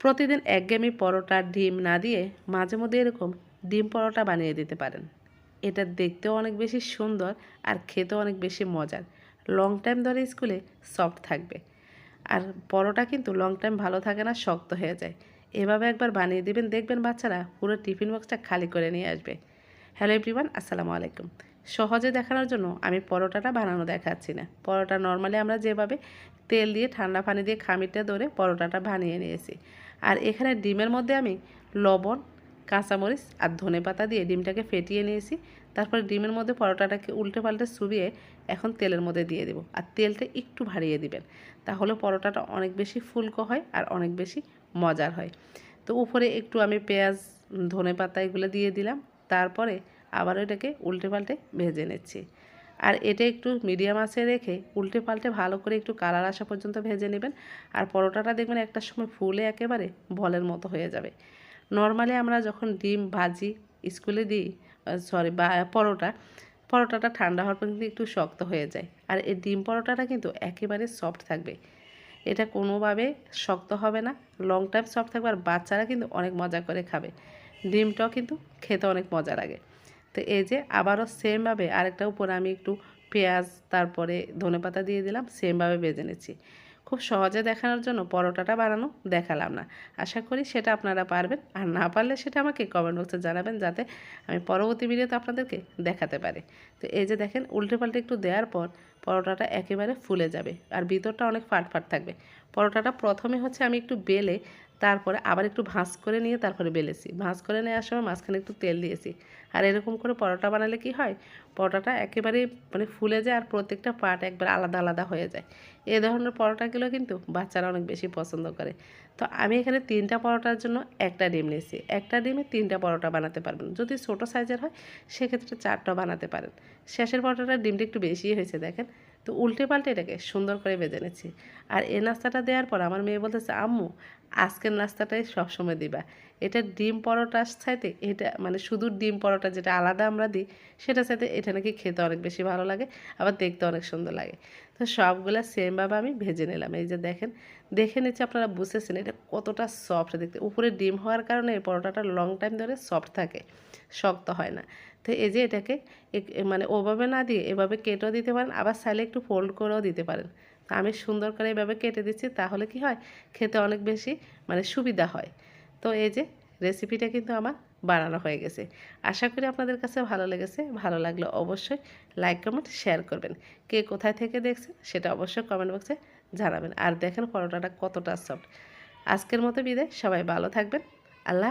প্রতিদিন একঘেয়েমি পরোটা ডিম না দিয়ে মাঝে মধ্যে এরকম ডিম পরোটা বানিয়ে দিতে পারেন। এটা দেখতেও অনেক বেশি সুন্দর আর খেতেও অনেক বেশি মজার। লং টাইম ধরে স্কুলে সফট থাকবে। আর পরোটা কিন্তু লং টাইম ভালো থাকে না, শক্ত হয়ে যায়। এভাবে একবার বানিয়ে দিবেন, দেখবেন বাচ্চারা পুরো টিফিন বক্সটা খালি করে নিয়ে আসবে। হ্যালো এভরিওয়ান, আসসালামু আলাইকুম। সহজে দেখানোর জন্য আমি পরোটাটা বানানো দেখাচ্ছি না। পরোটা নর্মালি আমরা যেভাবে তেল দিয়ে ঠান্ডা পানি দিয়ে খামিরটা ধরে পরোটাটা বানিয়ে নিয়েছি। আর এখানে ডিমের মধ্যে আমি লবণ, কাঁচামরিচ আর ধনে পাতা দিয়ে ডিমটাকে ফেটিয়ে নিয়েছি। তারপরে ডিমের মধ্যে পরোটাটাকে উল্টে পাল্টে চুবিয়ে এখন তেলের মধ্যে দিয়ে দেবো। আর তেলটা একটু ভারিয়ে দিবেন, তাহলে পরোটাটা অনেক বেশি ফুলকো হয় আর অনেক বেশি মজার হয়। তো উপরে একটু আমি পেঁয়াজ, ধনে পাতা এগুলো দিয়ে দিলাম। তারপরে আবার এটাকে উল্টে পাল্টে ভেজে নিচ্ছি। আর এটা একটু মিডিয়াম আঁচে রেখে উল্টে পাল্টে ভালো করে একটু কালার আসা পর্যন্ত ভেজে নেবেন। আর পরোটাটা দেখবেন একটা সময় ফুলে একেবারে বলের মতো হয়ে যাবে। নর্মালি আমরা যখন ডিম ভাজি স্কুলে দিই সরি বা পরোটা, পরোটাটা ঠান্ডা হওয়ার পর কিন্তু একটু শক্ত হয়ে যায়। আর এই ডিম পরোটাটা কিন্তু একেবারে সফট থাকবে। এটা কোনোভাবে শক্ত হবে না লং টাইম সফট থাকবে। আর বাচ্চারা কিন্তু অনেক মজা করে খাবে। ডিমটাও কিন্তু খেতে অনেক মজা লাগে। তো এই যে আবারও সেমভাবে আরেকটা উপরে আমি একটু পেঁয়াজ, তারপরে ধনেপাতা দিয়ে দিলাম, সেমভাবে বেজে নিচ্ছি। খুব সহজে দেখানোর জন্য পরোটাটা বানানো দেখালাম না। আশা করি সেটা আপনারা পারবেন। আর না পারলে সেটা আমাকে কমেন্ট বক্সে জানাবেন যাতে আমি পরবর্তী ভিডিওতে আপনাদেরকে দেখাতে পারি। তো এই যে দেখেন উল্টে পাল্টে একটু দেওয়ার পর পরোটাটা একেবারে ফুলে যাবে আর ভিতরটা অনেক ফাট ফাট থাকবে। পরোটাটা প্রথমে হচ্ছে আমি একটু বেলে তারপরে আবার একটু ভাঁজ করে নিয়ে তারপরে বেলেছি। ভাঁজ করে নেওয়ার সময় মাঝখানে একটু তেল দিয়েছি। আর এরকম করে পরোটা বানালে কি হয়? পরোটাটা একেবারে মানে ফুলে যায় আর প্রত্যেকটা পার্ট একবার আলাদা আলাদা হয়ে যায়। এ ধরনের পরোটাগুলো কিন্তু বাচ্চারা অনেক বেশি পছন্দ করে। তো আমি এখানে তিনটা পরোটার জন্য একটা ডিম নিয়েছি। একটা ডিমে তিনটা পরোটা বানাতে পারবেন। যদি ছোটো সাইজের হয়, সেক্ষেত্রে চারটা বানাতে পারেন। শেষের পরোটাটা ডিমটা একটু বেশি হয়েছে, দেখেন। তো উল্টে পাল্টে এটাকে সুন্দর করে বেজে নিচ্ছি। আর এই নাস্তাটা দেওয়ার পর আমার মেয়ে বলতেছে, আম্মু আজকের নাস্তাটাই সবসময় দিবা। এটা ডিম পরোটার সাথে, এটা মানে শুধু ডিম পরোটা যেটা আলাদা আমরা দিই, সেটার সাথে এটা নাকি খেতে অনেক বেশি ভালো লাগে, আবার দেখতে অনেক সুন্দর লাগে। তো সবগুলো সেমভাবে আমি ভেজে নিলাম। এই যে দেখেন, দেখে নিচ্ছে আপনারা বুঝতেছেন এটা কতটা সফট দেখতে। উপরে ডিম হওয়ার কারণে এই পরোটাটা লং টাইম ধরে সফট থাকে, শক্ত হয় না। তো এই যে এটাকে মানে ওভাবে না দিয়ে এভাবে কেটেও দিতে পারেন, আবার চাইলে একটু ফোল্ড করেও দিতে পারেন। আমি সুন্দর করে এভাবে কেটে দিচ্ছি, তাহলে কি হয়? খেতে অনেক বেশি মানে সুবিধা হয়। তো এই যে রেসিপিটা কিন্তু আমার বানানো হয়ে গেছে। আশা করি আপনাদের কাছে ভালো লেগেছে। ভালো লাগলে অবশ্যই লাইক কমেন্ট শেয়ার করবেন। কে কোথায় থেকে দেখছেন সেটা অবশ্যই কমেন্ট বক্সে জানাবেন। আর দেখেন পরোটাটা কতটা সফট আজকের মতো বিদায়। সবাই ভালো থাকবেন। আল্লাহ